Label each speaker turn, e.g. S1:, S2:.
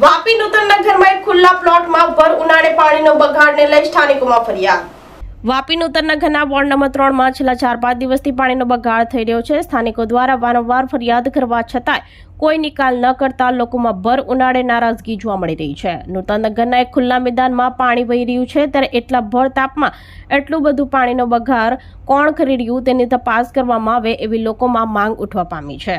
S1: વાપી નૂતનના ઘરમાં એક ખુલ્લા પ્લોટમાં ભર ઉનાળે પાણીનો બગાડને લઈ સ્થાનિકોમાં ફરિયાદ. વાપી નૂતનના ઘરના વોર્ડ નંબર ત્રણમાં છેલ્લા ચાર પાંચ દિવસથી પાણીનો બગાડ થઈ રહ્યો છે. સ્થાનિકો દ્વારા વારંવાર ફરિયાદ કરવા છતાંય કોઈ નિકાલ ન કરતા લોકોમાં ભર ઉનાળે નારાજગી જોવા મળી રહી છે. નૂતનના ઘરના એક ખુલ્લા મેદાનમાં પાણી વહી રહ્યું છે. ત્યારે એટલા ભર તાપમાં એટલું બધું પાણીનો બગાડ કોણ કરી રહ્યું તેની તપાસ કરવામાં આવે એવી લોકોમાં માંગ ઉઠવા પામી છે.